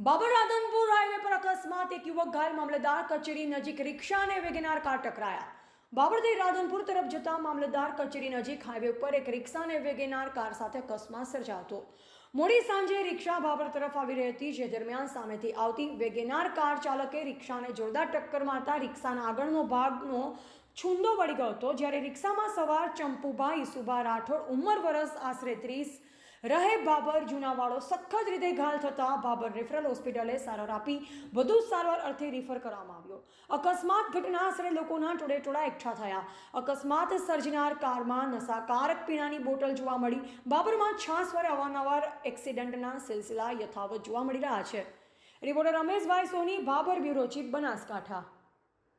Babur Radhanpur highway પર અકસ્માત, એક યુવક ઘાયલ મામલતદાર કચેરી નજીક રિક્ષા અને વેગેનાર કાર ટકરાયા. બાબરથી રાધનપુર તરફ જતા મામલતદાર કચેરી નજીક હાઈવે ઉપર એક રિક્ષા અને વેગેનાર કાર સાથે અકસ્માત સર્જાતો મોડી સાંજે રિક્ષા બાબર તરફ આવી રહી હતી, જે દરમિયાન સામેથી આવતી વેગેનાર કાર ચાલકે રિક્ષાને જોરદાર ટક્કર મારતા રિક્ષાના આગળનો ભાગનો છુંદો વળી ગયો હતો. જ્યારે રિક્ષામાં સવાર ચંપુભાઈ ઈસુભા રાઠોડ, ઉંમર વર્ષ આશરે ત્રીસ રહે બાબર જૂનાવાળો સખત રીતે ઘાયલ થતા બાબર રેફરલ હોસ્પિટલે સારવાર આપી. વધુ સારવાર અર્થે રિફર કરવામાં આવ્યો. અકસ્માત ઘટના આશરે લોકોના ટોળે ટોળા એકઠા થયા. અકસ્માત સર્જનાર કારમાં નશાકારક પીણાની બોટલ જોવા મળી. બાબરમાં છાસ વડે અવારનવાર એક્સિડન્ટના સિલસિલા યથાવત જોવા મળી રહ્યા છે. Reporter Rameshbhai Soni, Babar bureau chief Banaskantha.